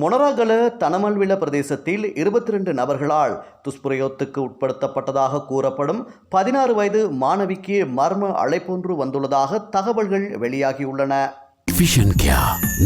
மொனராகல தனமல்வில பிரதேசத்தில் இருபத்தி ரெண்டு நபர்களால் துஷ்பிரயோகத்துக்கு உட்படுத்தப்பட்டதாக கூறப்படும் பதினாறு வயது மாணவிக்கு மர்ம அழைப்பொன்று வந்துள்ளதாக தகவல்கள் வெளியாகியுள்ளன.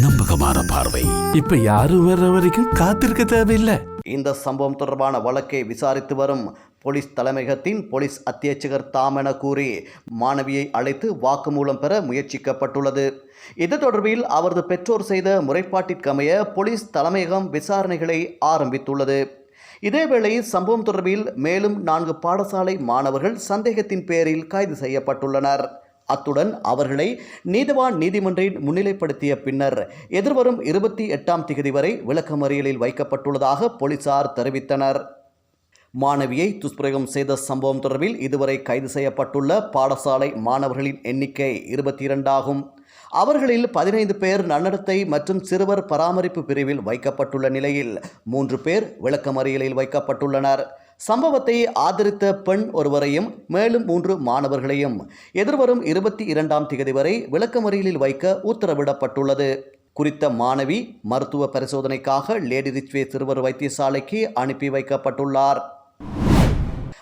நம்பகமான பார்வை. இப்ப யாரும் வர்ற வரைக்கும் காத்திருக்க தேவையில்லை. இந்த சம்பவம் தொடர்பான வழக்கை விசாரித்து வரும் போலீஸ் தலைமையகத்தின் போலீஸ் அத்தியட்சகர் தாமென கூறி மாணவியை அழைத்து வாக்குமூலம் பெற முயற்சிக்கப்பட்டுள்ளது. இது தொடர்பில் அவரது பெற்றோர் செய்த முறைப்பாட்டிற்கமைய போலீஸ் தலைமையகம் விசாரணைகளை ஆரம்பித்துள்ளது. இதேவேளை சம்பவம் தொடர்பில் மேலும் நான்கு பாடசாலை மாணவர்கள் சந்தேகத்தின் பேரில் கைது செய்யப்பட்டுள்ளனர். அத்துடன் அவர்களை நீதவான் நீதிமன்றில் முன்னிலைப்படுத்திய பின்னர் எதிர்வரும் இருபத்தி எட்டாம் திகதி வரை விளக்கமறியலில் வைக்கப்பட்டுள்ளதாக போலீசார் தெரிவித்தனர். மாணவியை துஷ்பிரயோகம் செய்த சம்பவம் தொடர்பில் இதுவரை கைது செய்யப்பட்டுள்ள பாடசாலை மாணவர்களின் எண்ணிக்கை இருபத்தி இரண்டாகும் அவர்களில் பதினைந்து பேர் நன்னடத்தை மற்றும் சிறுவர் பராமரிப்பு பிரிவில் வைக்கப்பட்டுள்ள நிலையில் மூன்று பேர் விளக்கமறியலில் வைக்கப்பட்டுள்ளனர். சம்பவத்தை ஆதரித்த பெண் ஒருவரையும் மேலும் மூன்று மாணவர்களையும் எதிர்வரும் இருபத்தி இரண்டாம் தேதி வரை விளக்கமறியலில் வைக்க உத்தரவிடப்பட்டுள்ளது. குறித்த மாணவி மருத்துவ பரிசோதனைக்காக லேடி ரிச்வே சிறுவர் வைத்தியசாலைக்கு அனுப்பி வைக்கப்பட்டுள்ளார்.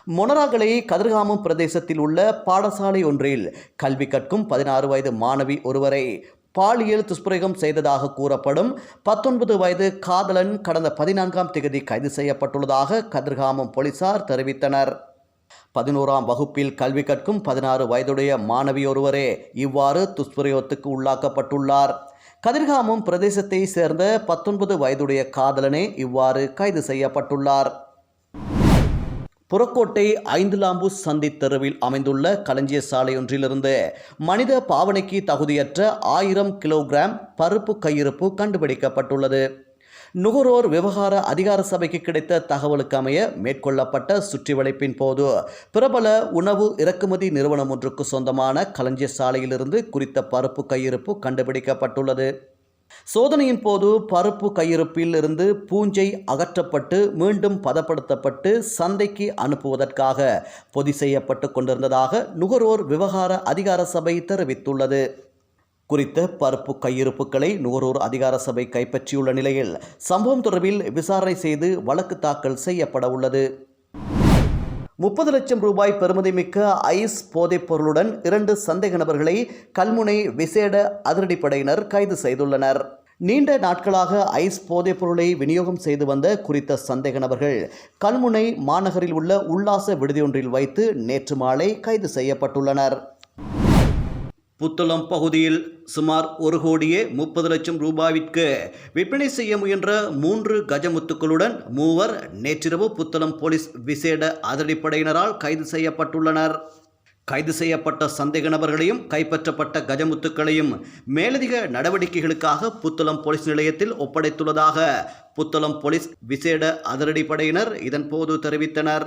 மொனராகலை கதிர்காமம் பிரதேசத்தில் உள்ள பாடசாலை ஒன்றில் கல்வி கற்கும் பதினாறு வயது மாணவி ஒருவரை பாலியல் துஷ்பிரயோகம் செய்ததாக கூறப்படும் பத்தொன்பது வயது காதலன் கடந்த பதினான்காம் தேதி கைது செய்யப்பட்டுள்ளதாக கதிர்காமம் போலீசார் தெரிவித்தனர். பதினோராம் வகுப்பில் கல்வி கற்கும் பதினாறு வயதுடைய மாணவியொருவரே இவ்வாறு துஷ்பிரயோகத்துக்கு உள்ளாக்கப்பட்டுள்ளார். கதிர்காமம் பிரதேசத்தை சேர்ந்த பத்தொன்பது வயதுடைய காதலனே இவ்வாறு கைது செய்யப்பட்டுள்ளார். புறக்கோட்டை ஐந்துலாம்பு சந்தி தெருவில் அமைந்துள்ள களஞ்சிய சாலையொன்றிலிருந்து மனித பாவனைக்கு தகுதியற்ற ஆயிரம் கிலோகிராம் பருப்பு கையிருப்பு கண்டுபிடிக்கப்பட்டுள்ளது. நுகர்வோர் விவகார அதிகார சபைக்கு கிடைத்த தகவலுக்கு அமைய மேற்கொள்ளப்பட்ட சுற்றிவளைப்பின் போது பிரபல உணவு இறக்குமதி நிறுவனம் ஒன்றுக்கு சொந்தமான களஞ்சிய சாலையிலிருந்து குறித்த பருப்பு கையிருப்பு கண்டுபிடிக்கப்பட்டுள்ளது. சோதனையின் போது பருப்பு கையிருப்பில் இருந்து பூஞ்சை அகற்றப்பட்டு மீண்டும் பதப்படுத்தப்பட்டு சந்தைக்கு அனுப்புவதற்காக பொதி செய்யப்பட்டு கொண்டிருந்ததாக நுகர்வோர் விவகார அதிகார சபை தெரிவித்துள்ளது. குறித்த பருப்பு கையிருப்புகளை நுகர்வோர் அதிகார சபை கைப்பற்றியுள்ள நிலையில் சம்பவம் தொடர்பில் விசாரணை செய்து வழக்கு தாக்கல் செய்யப்பட உள்ளது முப்பது லட்சம் ரூபாய் பெறுமதிமிக்க ஐஸ் போதைப் பொருளுடன் இரண்டு சந்தேக நபர்களை கல்முனை விசேட அதிரடிப்படையினர் கைது செய்துள்ளனர். நீண்ட நாட்களாக ஐஸ் போதைப் பொருளை விநியோகம் செய்து வந்த குறித்த சந்தேக நபர்கள் கல்முனை மாநகரில் உள்ள உல்லாச விடுதியொன்றில் வைத்து நேற்று மாலை கைது செய்யப்பட்டுள்ளனர். புத்தளம் பகுதியில் சுமார் ஒரு கோடியே முப்பது லட்சம் ரூபாய்க்கு விற்பனை செய்ய முயன்ற மூன்று கஜமுத்துக்களுடன் மூவர் நேற்றிரவு புத்தளம் போலீஸ் விசேட அதிரடிப்படையினரால் கைது செய்யப்பட்டுள்ளனர். கைது செய்யப்பட்ட சந்தேக நபர்களையும் கைப்பற்றப்பட்ட கஜமுத்துக்களையும் மேலதிக நடவடிக்கைகளுக்காக புத்தளம் போலீஸ் நிலையத்தில் ஒப்படைத்துள்ளதாக புத்தளம் போலீஸ் விசேட அதிரடிப்படையினர் இதன்போது தெரிவித்தனர்.